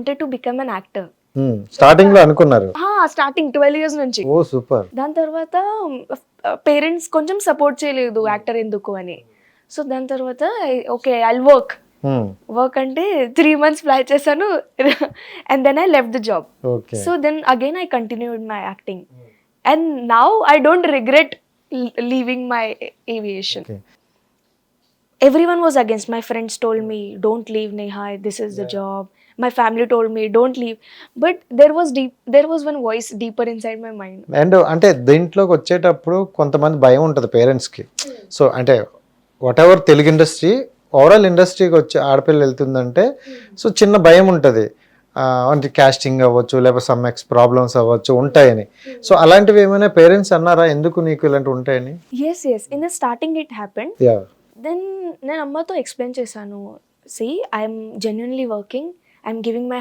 wanted to become an actor. స్టార్టింగ్లో అనుకున్నారు. Starting twelve years నుంచి. Oh super. దాని తర్వాత పేరెంట్స్ కొంచెం సపోర్ట్ చేయలేదు యాక్టర్ ఎందుకు అని. సో దాని తర్వాత ఓకే ఐ వర్క్ వర్క్ అంటే త్రీ మంత్స్ ఫ్లై చేశాను and then I left the job so then again I continued my acting and now I don't regret leaving my aviation. Everyone was against my friends told me don't leave neha this is the job my family told me don't leave but there was deep there was one voice deeper inside my mind and అంటే దీంట్లోకి వచ్చేటప్పుడు కొంతమంది భయం ఉంటుంది పేరెంట్స్కి so అంటే whatever Telugu industry overall ఇండస్ట్రీకి వచ్చి ఆడపిల్ల వెళ్తుందంటే సో చిన్న భయం ఉంటుంది అంటే కాస్టింగ్ అవ్వచ్చు లేకపోతే సమ్ ఎక్స్ ప్రాబ్లమ్స్ అవ్వచ్చు ఉంటాయని సో అలాంటివి ఏమైనా పేరెంట్స్ అన్నారా ఎందుకు నీకు ఇలాంటివి ఉంటాయని yes yes in the starting it happened yeah then నేను అమ్మతో ఎక్స్ప్లెయిన్ చేశాను. See I'm genuinely working I'm giving my